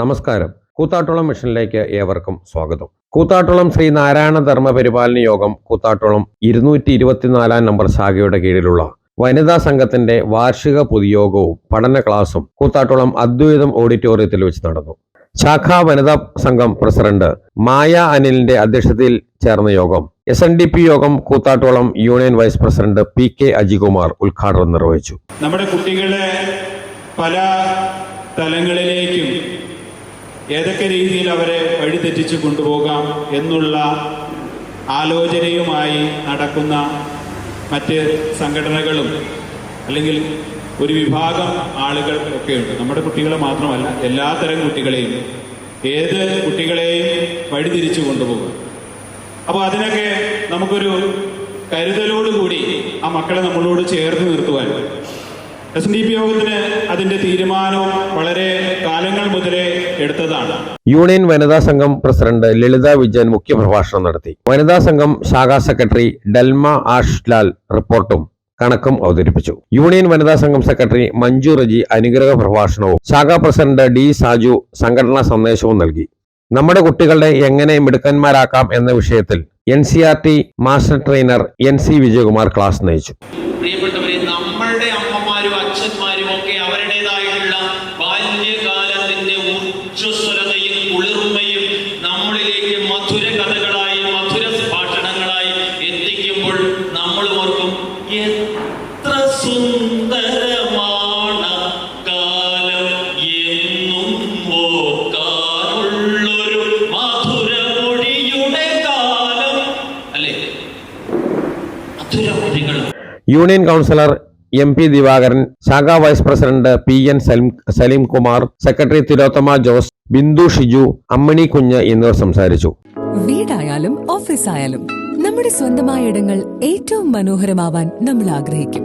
നമസ്കാരം. കൂത്താട്ടുളം മിഷനിലേക്ക് ഏവർക്കും സ്വാഗതം. കൂത്താട്ടുളം ശ്രീ നാരായണ ധർമ്മ പരിപാലന യോഗം കൂത്താട്ടുളം ഇരുന്നൂറ്റി ഇരുപത്തിനാലാം നമ്പർ ശാഖയുടെ കീഴിലുള്ള വനിതാ സംഘത്തിന്റെ വാർഷിക പൊതുയോഗവും പഠന ക്ലാസും കൂത്താട്ടുളം അദ്വൈതം ഓഡിറ്റോറിയത്തിൽ വെച്ച് നടന്നു. ശാഖാ വനിതാ സംഘം പ്രസിഡന്റ് മായ അനിലിന്റെ അധ്യക്ഷതയിൽ ചേർന്ന യോഗം എസ് എൻ ഡി പി യോഗം Koothattukulam union vice president P K Ajikumar ഉദ്ഘാടനം നിർവഹിച്ചു. നമ്മുടെ കുട്ടികളെ പല തലങ്ങളിലേക്കും ഏതൊക്കെ രീതിയിൽ അവരെ വഴിതെറ്റിച്ച് കൊണ്ടുപോകാം എന്നുള്ള ആലോചനയുമായി നടക്കുന്ന മറ്റ് സംഘടനകളും അല്ലെങ്കിൽ ഒരു വിഭാഗം ആളുകൾ ഒക്കെയുണ്ട് നമ്മുടെ കുട്ടികളെ മാത്രമല്ല എല്ലാ തരം കുട്ടികളെയും ഏത് കുട്ടികളെയും വഴിതിരിച്ചു കൊണ്ടുപോകും. അപ്പോൾ അതിനൊക്കെ നമുക്കൊരു കരുതലോടുകൂടി ആ മക്കളെ നമ്മളോട് ചേർത്ത് നിർത്തുവാൻ. എസ് ഡി പി യോഗത്തിന് അതിന്റെ തീരുമാനവും വളരെ കാലങ്ങൾ മുതലേ എടുത്തതാണ്. യൂണിയൻ വനിതാ സംഘം പ്രസിഡന്റ് ലളിത വിജയൻ മുഖ്യപ്രഭാഷണം നടത്തി. വനിതാ സംഘം ശാഖാ സെക്രട്ടറി ഡൽമ ആഷ്ലാൽ റിപ്പോർട്ടും കണക്കും അവതരിപ്പിച്ചു. യൂണിയൻ വനിതാ സംഘം സെക്രട്ടറി മഞ്ജു റജി അനുഗ്രഹ പ്രഭാഷണവും ശാഖാ പ്രസിഡന്റ് ഡി സാജു സംഘടനാ സന്ദേശവും നൽകി. നമ്മുടെ കുട്ടികളെ എങ്ങനെ മിടുക്കന്മാരാക്കാം എന്ന വിഷയത്തിൽ N C R T master trainer N C Vijayakumar class നയിച്ചു. പ്രിയപ്പെട്ടവരെ നമ്മളുടെ അമ്മമാരും അച്ഛന്മാരും union councillor M P Divakaran ശാഖാ vice president P N Salim Salim Kumar secretary Thilothama Jose Bindu Shiju Ammini Kunju എന്നിവർ സംസാരിച്ചു. വീടായാലും ഓഫീസായാലും നമ്മുടെ സ്വന്തമായ ഇടങ്ങൾ ഏറ്റവും മനോഹരമാവാൻ നമ്മൾ ആഗ്രഹിക്കും.